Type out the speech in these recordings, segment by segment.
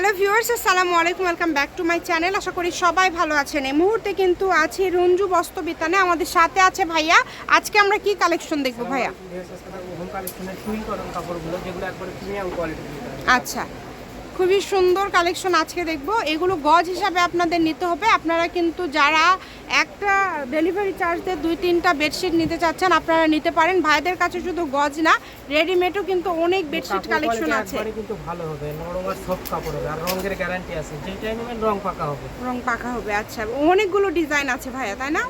Hello viewers আসসালামু আলাইকুম welcome back to my channel. আশা করি সবাই ভালো আছেন। এই মুহূর্তে কিন্তু আছি রঞ্জু বস্তবিতানে আমাদের সাথে আছে ভাইয়া। আজকে আমরা কি কালেকশন দেখব ভাইয়া? আচ্ছা। খুবই সুন্দর কালেকশন আজকে দেখব। এগুলো গজ হিসাবে আপনাদের নিতে হবে। আপনারা কিন্তু যারা একটা ডেলিভারি চার্জ দিয়ে দুই তিনটা বেডশিট নিতে চাচ্ছেন আপনারা নিতে পারেন। ভাইদের কাছে শুধু গজ না রেডিমেডও কিন্তু অনেক বেডশিট কালেকশন আছে। কিন্তু ভালো হবে নরম আর সফট কাপড় হবে আর রঙের গ্যারান্টি আছে। যেটাই নেবেন রং পাকা হবে। রং পাকা হবে আচ্ছা। অনেকগুলো ডিজাইন আছে ভাইয়া তাই না?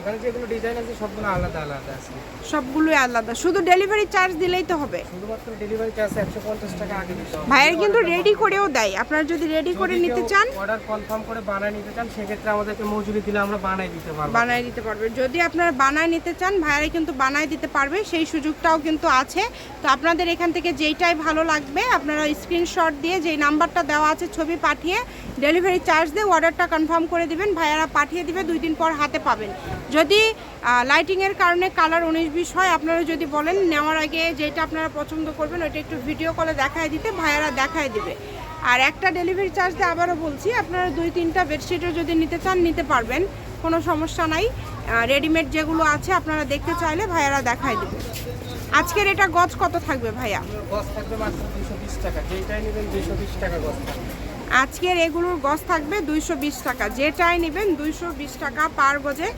এখানে যেগুলো ডিজাইন আছে সবগুলো আলাদা আলাদা আছে। সবগুলোই আলাদা। শুধু ডেলিভারি চার্জ দিলেই তো হবে। শুধুমাত্র ডেলিভারি চার্জ একশো পঞ্চাশ টাকা আগে দিতে হবে। ভাইয়ের কিন্তু রেডি করেও দেয়। আপনারা যদি রেডি করে নিতে চান অর্ডার কনফার্ম করে বানায় নিতে চান সেক্ষেত্রে আমাদেরকে মজুরি দিলে আমরা বানাই দিতে পারব। বানায় দিতে পারবে। যদি আপনারা বানায় নিতে চান ভাইয়ারা কিন্তু বানায় দিতে পারবে। সেই সুযোগটাও কিন্তু আছে। তো আপনাদের এখান থেকে যেইটাই ভালো লাগবে আপনারা স্ক্রিনশট দিয়ে যেই নাম্বারটা দেওয়া আছে ছবি পাঠিয়ে ডেলিভারি চার্জ দিয়ে অর্ডারটা কনফার্ম করে দিবেন। ভাইয়ারা পাঠিয়ে দিবে দুই দিন পর হাতে পাবেন। যদি লাইটিংয়ের কারণে কালার উনিশ বিশ হয় আপনারা যদি বলেন নেওয়ার আগে যেটা আপনারা পছন্দ করবেন ওইটা একটু ভিডিও কলে দেখায় দিতে ভাইয়ারা দেখায় দিবে। আর একটা ডেলিভারি চার্জ দিয়ে আবারও বলছি আপনারা দুই তিনটা বেডশিটও যদি নিতে চান নিতে পারবেন কোনো সমস্যা নাই। রেডিমেড যেগুলো আছে আপনারা দেখতে চাইলে ভাইয়ারা দেখায় দেবে। আজকের এটা গজ কত থাকবে ভাইয়া? আজকের এগুলোর গজ থাকবে দুইশো বিশ টাকা যেটাই নেবেন দুইশো বিশ টাকা পার গজে।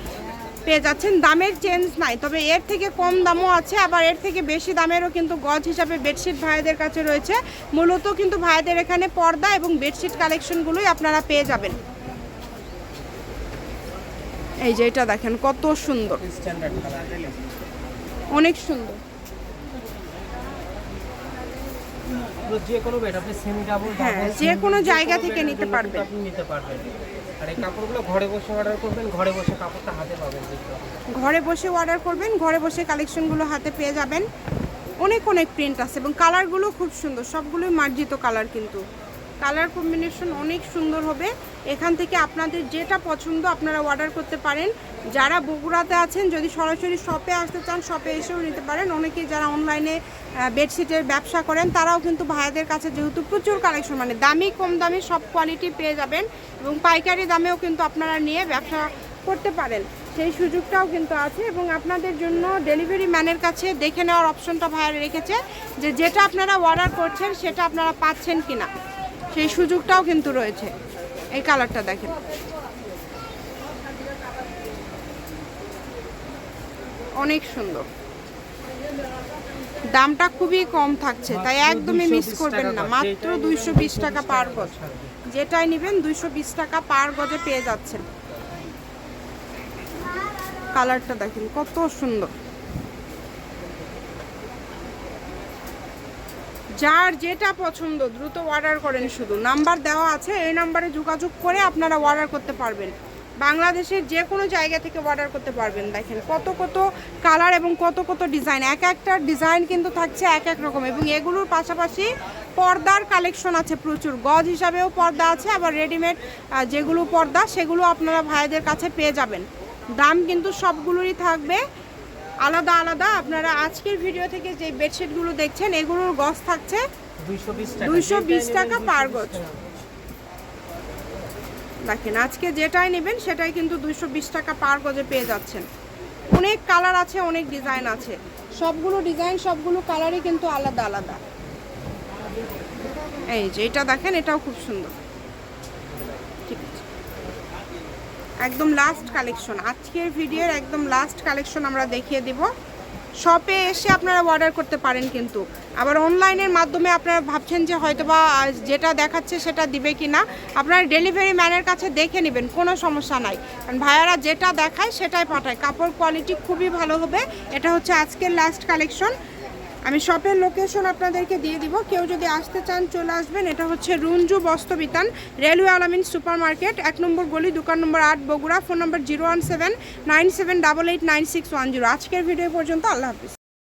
পেয়ে যাচ্ছেন। দামের চেঞ্জ নাই তবে এর থেকে কম দামও আছে আবার এর থেকে বেশি দামেরও কিন্তু গজ হিসাবে বেডশিট ভাইদের কাছে রয়েছে। মূলত কিন্তু ভাইদের এখানে পর্দা এবং বেডশিট কালেকশনগুলোই আপনারা পেয়ে যাবেন। এই যে এটা দেখেন কত সুন্দর। অনেক সুন্দর। যে কোনো বেড আপনি সেমি ডাবল হ্যাঁ, যে কোনো জায়গা থেকে নিতে পারবেন। আপনি নিতে পারবেন আর এই কাপড়গুলো ঘরে বসে অর্ডার করবেন ঘরে বসে কাপড়টা হাতে পাবেন। ঘরে বসে অর্ডার করবেন ঘরে বসে কালেকশনগুলো হাতে পেয়ে যাবেন অনেক অনেক প্রিন্ট আছে এবং কালারগুলো খুব সুন্দর সবগুলোই মার্জিত কালার কিন্তু কালার কম্বিনেশন অনেক সুন্দর হবে। এখান থেকে আপনাদের যেটা পছন্দ আপনারা অর্ডার করতে পারেন। যারা বগুড়াতে আছেন, যদি সরাসরি শপে আসতে চান শপে এসেও নিতে পারেন। অনেকে যারা অনলাইনে বেডশিটের ব্যবসা করেন, তারাও কিন্তু ভাইয়াদের কাছে যেহেতু প্রচুর কালেকশন মানে দামি, কম দামি সব কোয়ালিটি পেয়ে যাবেন এবং পাইকারি দামেও কিন্তু আপনারা নিয়ে ব্যবসা করতে পারেন। সেই সুযোগটাও কিন্তু আছে এবং আপনাদের জন্য ডেলিভারি ম্যানের কাছে দেখে নেওয়ার অপশনটা ভাইয়া রেখেছে যে যেটা আপনারা অর্ডার করছেন, সেটা আপনারা পাচ্ছেন কিনা। সেই সুযোগটাও কিন্তু রয়েছে। এই কালারটা দেখেন। অনেক সুন্দর। দামটা খুবই কম থাকছে তাই একদমই মিস করবেন না। মাত্র দুইশো বিশ টাকা পার গজ। যেটাই নেবেন দুইশো বিশ টাকা পার গজে পেয়ে যাচ্ছেন। কালারটা দেখেন কত সুন্দর। যার যেটা পছন্দ, দ্রুত অর্ডার করেন শুধু। নাম্বার দেওয়া আছে, এই নাম্বারে যোগাযোগ করে আপনারা অর্ডার করতে পারবেন। বাংলাদেশের যে কোনো জায়গা থেকে অর্ডার করতে পারবেন। দেখেন, কত কত কালার এবং কত কত ডিজাইন এক একটা ডিজাইন কিন্তু থাকছে এক এক রকম এবং এগুলোর পাশাপাশি পর্দার কালেকশন আছে প্রচুর। গজ হিসাবেও পর্দা আছে, আবার রেডিমেড যেগুলো পর্দা, সেগুলো আপনারা ভাইদের কাছে পেয়ে যাবেন। দাম কিন্তু সবগুলোরই থাকবে। আলাদা আলাদা। আপনারা আজকের ভিডিও থেকে যে বেডশিটগুলো দেখছেন এগুলোর গজ থাকছে 220 টাকা। 220 যেটাই টাকা পার গজ। দেখেন আজকে যেটাই নেবেন সেটাই কিন্তু দুইশো বিশ টাকা পার গজে পেয়ে যাচ্ছেন। অনেক কালার আছে অনেক ডিজাইন আছে। সবগুলো ডিজাইন সবগুলো কালারই কিন্তু আলাদা আলাদা। এই যে এটা দেখেন এটাও খুব সুন্দর ঠিক আছে একদম লাস্ট কালেকশন আজকের ভিডিওর একদম লাস্ট কালেকশন আমরা দেখিয়ে দিব। শপে এসে আপনারা অর্ডার করতে পারেন কিন্তু। আবার অনলাইনের মাধ্যমে আপনারা ভাবছেন যে হয়তো বা যেটা দেখাচ্ছে সেটা দিবে কি না আপনারা ডেলিভারি ম্যানের কাছে দেখে নেবেন, কোনো সমস্যা নাই। কারণ ভাইয়ারা যেটা দেখায় সেটাই পাঠায়। কাপড় কোয়ালিটি খুবই ভালো হবে। এটা হচ্ছে আজকের লাস্ট কালেকশন আমি শপের লোকেশন আপনাদেরকে দিয়ে দিব। কেউ যদি আসতে চান, চলে আসবেন। এটা হচ্ছে রুঞ্জু বস্ত্রবিতান, রেলওয়ে আলামিন সুপার মার্কেট এক নম্বর গলি, দোকান নম্বর আট, বগুড়া, ফোন নম্বর zero one seven nine seven double eight nine six one zero. আজকের ভিডিও পর্যন্ত আল্লাহ হাফিজ।